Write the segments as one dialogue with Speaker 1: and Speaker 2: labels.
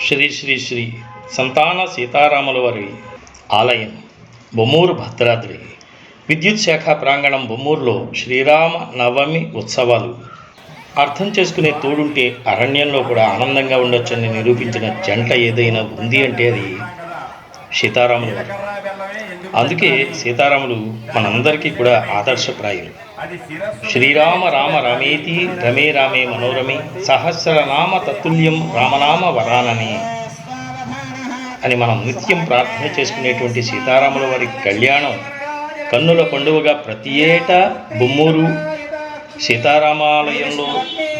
Speaker 1: శ్రీ శ్రీ శ్రీ సంతాన సీతారాముల వారి ఆలయం బొమ్మూరు భద్రాద్రి. విద్యుత్ శాఖ ప్రాంగణం బొమ్మూరులో శ్రీరామ నవమి ఉత్సవాలు. అర్థం చేసుకునే తోడుంటే అరణ్యంలో కూడా ఆనందంగా ఉండొచ్చని నిరూపించిన జంట ఏదైనా ఉంది అంటే అది సీతారాముల అందుకే సీతారాములు మనందరికీ కూడా ఆదర్శప్రాయం. శ్రీరామ రామ రమేతి రమే రామే మనోరమే సహస్రనామ తత్తుల్యం రామనామ వరానని అని మనం నిత్యం ప్రార్థన చేసుకునేటువంటి సీతారాముల వారి కళ్యాణం. కన్నుల పండుగగా ప్రతి ఏటా బొమ్మూరు సీతారామాలయంలో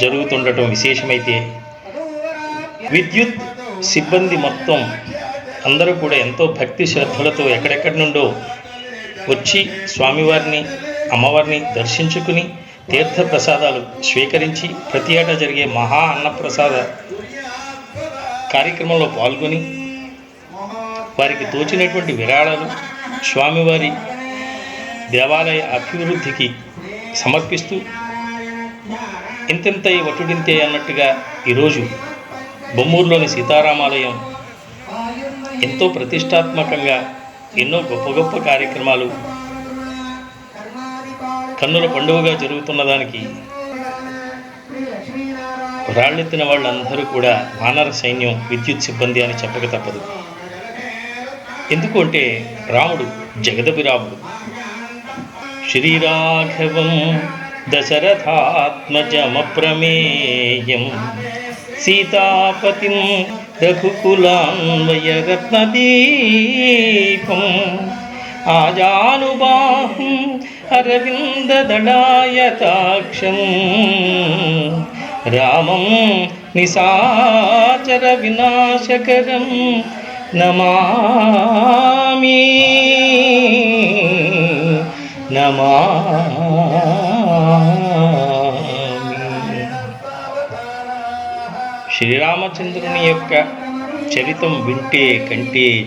Speaker 1: జరుగుతుండటం విశేషమైతే విద్యుత్ సిబ్బంది మొత్తం అందరూ కూడా ఎంతో భక్తి శ్రద్ధలతో ఎక్కడెక్కడి నుండో వచ్చి స్వామివారిని అమ్మవారిని దర్శించుకుని తీర్థ ప్రసాదాలు స్వీకరించి ప్రతి ఏటా జరిగే మహా అన్నప్రసాద కార్యక్రమంలో పాల్గొని వారికి తోచినటువంటి విరాళాలు స్వామివారి దేవాలయ అభివృద్ధికి సమర్పిస్తూ ఇంతింతయి వటుడింతే అన్నట్టుగా ఈరోజు బొమ్మూరులోని సీతారామాలయం ఎంతో ప్రతిష్టాత్మకంగా ఎన్నో గొప్ప గొప్ప కార్యక్రమాలు కన్నుల పండుగగా జరుగుతున్న దానికి రాళ్ళెత్తిన వాళ్ళందరూ కూడా వానర సైన్యం విద్యుత్ సిబ్బంది అని చెప్పక తప్పదు. ఎందుకు అంటే రాముడు జగదభిరాముడు. శ్రీరాఘవం దశరథాత్మజమప్రమేయం సీతాపతిం రఘుకులాన్వయరత్నదీపం ఆజానుబాహం అరవిందదళాయతాక్షం రామం నిసాచర వినాశకరం నమామి. నమా శ్రీరామచంద్రుని యొక్క చరితం వింటే కంటే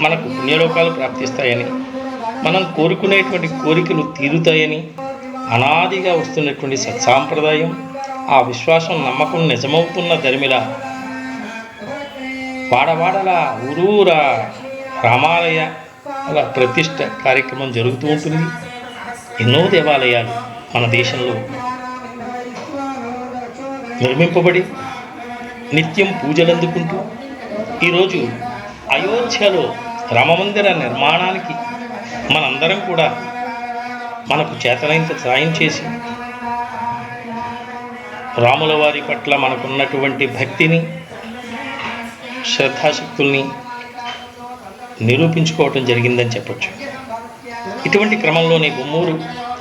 Speaker 1: మనకు పుణ్యలోకాలు ప్రాప్తిస్తాయని మనం కోరుకునేటువంటి కోరికలు తీరుతాయని అనాదిగా వస్తున్నటువంటి సత్సాంప్రదాయం ఆ విశ్వాసం నమ్మకం నిజమవుతున్న ధర్మిల. వాడవాడలా ఊరూరా రామాలయ అలా ప్రతిష్ట కార్యక్రమం జరుగుతూ ఉంటుంది. ఎన్నో దేవాలయాలు మన దేశంలో నిర్మింపబడి నిత్యం పూజలు అందుకుంటూ ఈరోజు అయోధ్యలో రామమందిర నిర్మాణానికి మనందరం కూడా మనకు చేతనైనంత సాయం చేసి రాముల వారి పట్ల మనకున్నటువంటి భక్తిని శ్రద్ధాశక్తుల్ని నిరూపించుకోవటం జరిగిందని చెప్పొచ్చు. ఇటువంటి క్రమంలోనే బొమ్మూరు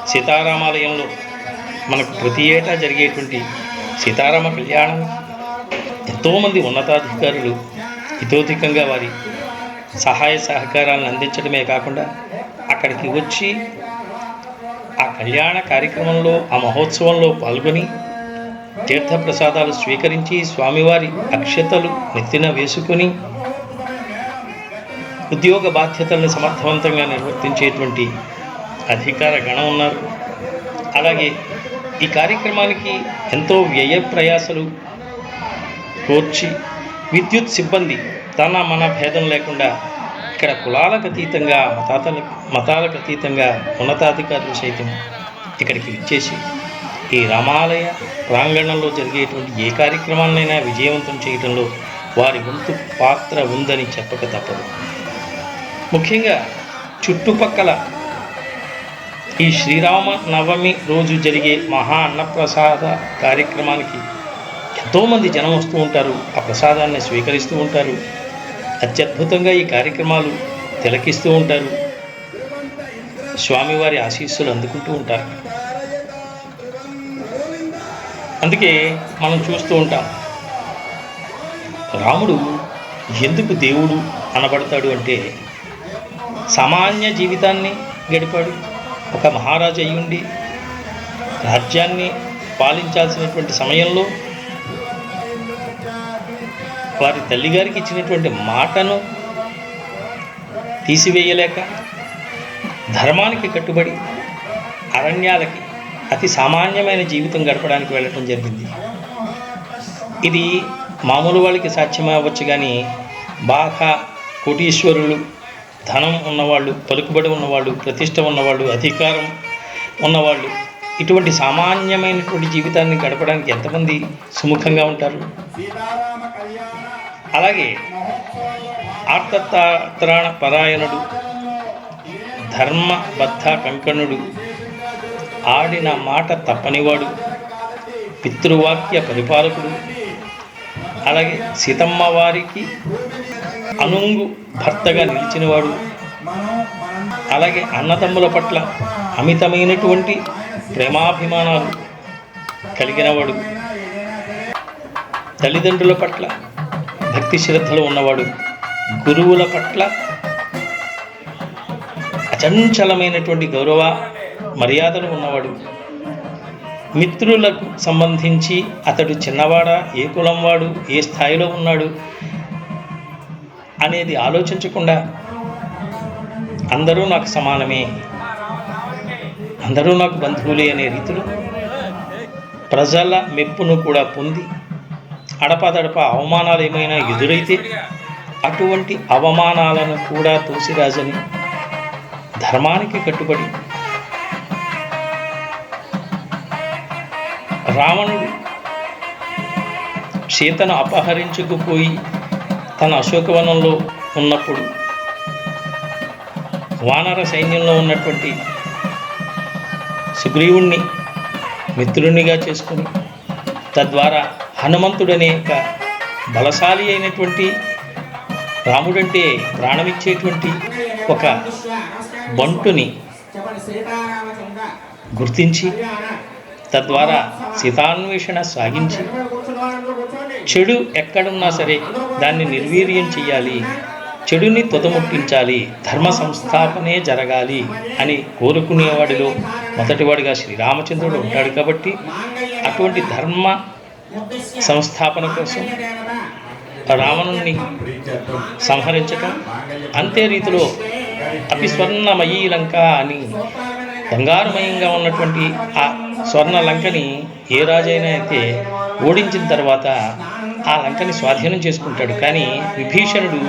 Speaker 1: సీతారామాలయంలో మనకు ప్రతి ఏటా జరిగేటువంటి సీతారామ కళ్యాణం ఎంతోమంది ఉన్నతాధికారులు ఇతోధికంగా వారి సహాయ సహకారాలను అందించడమే కాకుండా అక్కడికి వచ్చి ఆ కళ్యాణ కార్యక్రమంలో ఆ మహోత్సవంలో పాల్గొని తీర్థప్రసాదాలు స్వీకరించి స్వామివారి అక్షతలు నెత్తిన వేసుకుని ఉద్యోగ బాధ్యతలను సమర్థవంతంగా నిర్వర్తించేటువంటి అధికార గణం ఉన్నారు. అలాగే ఈ కార్యక్రమానికి ఎంతో వ్యయ ప్రయాసలు కోర్చి విద్యుత్ సిబ్బంది తన మన భేదం లేకుండా ఇక్కడ కులాలకు అతీతంగా మతాతల మతాలకు అతీతంగా ఉన్నతాధికారులు సైతం ఇక్కడికి ఇచ్చేసి ఈ రామాలయ ప్రాంగణంలో జరిగేటువంటి ఏ కార్యక్రమాన్నైనా విజయవంతం చేయడంలో వారి వంతు పాత్ర ఉందని చెప్పక తప్పదు. ముఖ్యంగా చుట్టుపక్కల ఈ శ్రీరామ నవమి రోజు జరిగే మహా అన్నప్రసాద కార్యక్రమానికి ఎంతోమంది జనం వస్తూ ఉంటారు. ఆ ప్రసాదాన్ని స్వీకరిస్తూ ఉంటారు. అత్యద్భుతంగా ఈ కార్యక్రమాలు తిలకిస్తూ ఉంటారు. స్వామివారి ఆశీస్సులు అందుకుంటూ ఉంటారు. అందుకే మనం చూస్తూ ఉంటాం రాముడు ఎందుకు దేవుడు అనబడతాడు అంటే సామాన్య జీవితాన్ని గడిపాడు ఒక మహారాజు అయ్యుండి రాజ్యాన్ని పాలించాల్సినటువంటి సమయంలో వారి తల్లిగారికి ఇచ్చినటువంటి మాటను తీసివేయలేక ధర్మానికి కట్టుబడి అరణ్యాలకి అతి సామాన్యమైన జీవితం గడపడానికి వెళ్ళటం జరిగింది. ఇది మామూలు వాళ్ళకి సాధ్యమే అవ్వచ్చు కానీ బాగా కోటీశ్వరులు ధనం ఉన్నవాళ్ళు పలుకుబడి ఉన్నవాళ్ళు ప్రతిష్ట ఉన్నవాళ్ళు అధికారం ఉన్నవాళ్ళు ఇటువంటి సామాన్యమైనటువంటి జీవితాన్ని గడపడానికి ఎంతమంది సుముఖంగా ఉంటారు?
Speaker 2: సీతారామ కళ్యాణ
Speaker 1: అలాగే ఆర్తత్రాణ పరాయణుడు ధర్మబద్ధ కంకణుడు ఆడిన మాట తప్పనివాడు పితృవాక్య పరిపాలకుడు అలాగే సీతమ్మ వారికి అనుంగు భర్తగా నిలిచినవాడు అలాగే అన్నదమ్ముల పట్ల అమితమైనటువంటి ప్రేమాభిమానాలు కలిగినవాడు. తల్లిదండ్రుల పట్ల భక్తి శ్రద్ధలు ఉన్నవాడు గురువుల పట్ల అచంచలమైనటువంటి గౌరవ మర్యాదలు ఉన్నవాడు. మిత్రులకు సంబంధించి అతడు చిన్నవాడా ఏ కులం వాడు ఏ స్థాయిలో ఉన్నాడు అనేది ఆలోచించకుండా అందరూ నాకు సమానమే. అందరూ నాకు బంధువులే అనే రీతిలో ప్రజల మెప్పును కూడా పొంది అడపదడప అవమానాలు ఏమైనా ఎదురైతే అటువంటి అవమానాలను కూడా తోసిరాజని ధర్మానికి కట్టుబడి రావణుడు సీతను అపహరించుకుపోయి తన అశోకవనంలో ఉన్నప్పుడు వానర సైన్యంలో ఉన్నటువంటి సుగ్రీవుణ్ణి మిత్రునిగా చేసుకుని తద్వారా హనుమంతుడనే ఒక బలశాలి అయినటువంటి రాముడంటే ప్రాణమిచ్చేటువంటి ఒక బంటుని గుర్తించి తద్వారా సీతాన్వేషణ సాగించి చెడు ఎక్కడున్నా సరే దాన్ని నిర్వీర్యం చేయాలి చెడుని తుదముట్టించాలి ధర్మ సంస్థాపనే జరగాలి అని కోరుకునేవాడిలో మొదటివాడిగా శ్రీరామచంద్రుడు ఉంటాడు కాబట్టి అటువంటి ధర్మ సంస్థాపన కోసం రావణుణ్ణి సంహరించటం అంతే రీతిలో అతి స్వర్ణమయీ లంక అని బంగారుమయంగా ఉన్నటువంటి ఆ స్వర్ణ లంకని ఏ రాజైనా అయితే ఓడించిన తర్వాత ఆ లంకని స్వాధీనం చేసుకుంటాడు. కానీ విభీషణుడు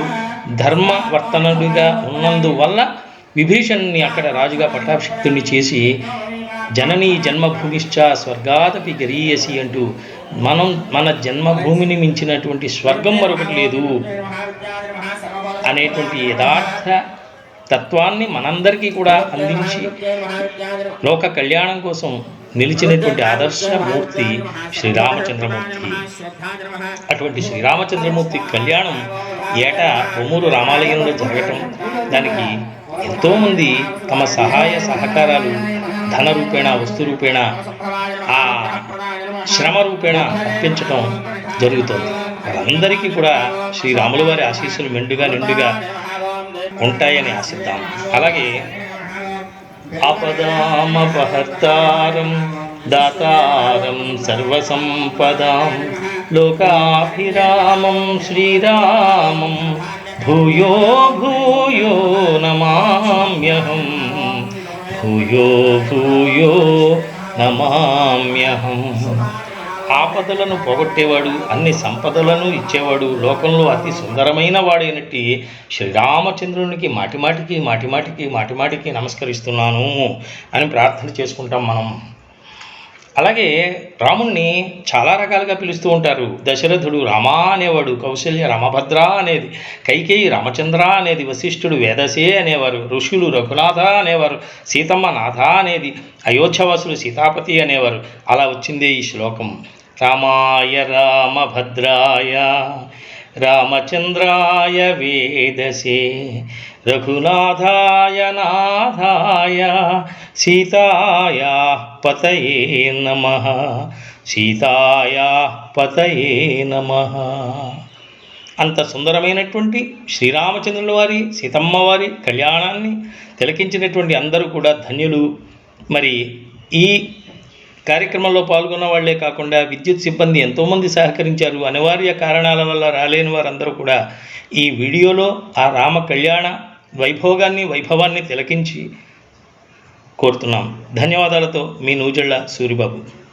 Speaker 1: ధర్మవర్తనుడిగా ఉన్నందువల్ల విభీషణుని అక్కడ రాజుగా పట్టాభిషిక్తుడిని చేసి జననీ జన్మభూమిశ్చ స్వర్గాదపి గరీయసి అంటూ మనం మన జన్మభూమిని మించినటువంటి స్వర్గం మరొకటి లేదు అనేటువంటి యథార్థ తత్వాన్ని మనందరికీ కూడా అందించి లోక కళ్యాణం కోసం నిలిచినటువంటి ఆదర్శమూర్తి శ్రీరామచంద్రమూర్తి. అటువంటి శ్రీరామచంద్రమూర్తి కళ్యాణం ఏటా ఒమూరు రామాలయంలో జరగటం దానికి ఎంతోమంది తమ సహాయ సహకారాలు ధన రూపేణ వస్తు రూపేణ ఆ శ్రమ రూపేణ అర్పించటం జరుగుతుంది. వారందరికీ కూడా శ్రీరాముల వారి ఆశీస్సులు మెండుగా నిండుగా ఉంటాయని ఆశిద్దాం. అలాగే ఆపదామపహర్తారం దాతారం సర్వసంపదాం లోకాభిరామం శ్రీరామం భూయో భూయో నమామ్యహం భూయో భూయో నమామ్యహం. ఆపదలను పోగొట్టేవాడు అన్ని సంపదలను ఇచ్చేవాడు లోకంలో అతి సుందరమైన వాడైనట్టి శ్రీరామచంద్రునికి మాటిమాటికి మాటిమాటికి మాటిమాటికి నమస్కరిస్తున్నాను అని ప్రార్థన చేసుకుంటాం మనం. అలాగే రాముణ్ణి చాలా రకాలుగా పిలుస్తూ ఉంటారు. దశరథుడు రమ అనేవాడు కౌశల్య రమభద్ర అనేది కైకేయి రామచంద్ర అనేది వశిష్ఠుడు వేదసే అనేవారు ఋషులు రఘునాథ అనేవారు సీతమ్మ నాథ అనేది అయోధ్యవాసులు సీతాపతి అనేవారు. అలా వచ్చిందే ఈ శ్లోకం. రామాయ రామభద్రాయ రామచంద్రాయ వేదసే రఘునాథాయ నాథాయ సీతాయ పతయే నమ సీతాయ పతయే నమ. అంత సుందరమైనటువంటి శ్రీరామచంద్రుల వారి సీతమ్మ వారి కళ్యాణాన్ని తిలకించినటువంటి అందరూ కూడా ధన్యులు. మరి ఈ కార్యక్రమంలో పాల్గొన్న వాళ్ళే కాకుండా విద్యుత్ సిబ్బంది ఎంతోమంది సహకరించారు అనివార్య కారణాల వల్ల రాలేని వారందరూ కూడా ఈ వీడియోలో ఆ రామ కళ్యాణ వైభోగాన్ని వైభవాన్ని తిలకించి కోరుతున్నాం. ధన్యవాదాలతో మీ నూజళ్ళ సూరిబాబు.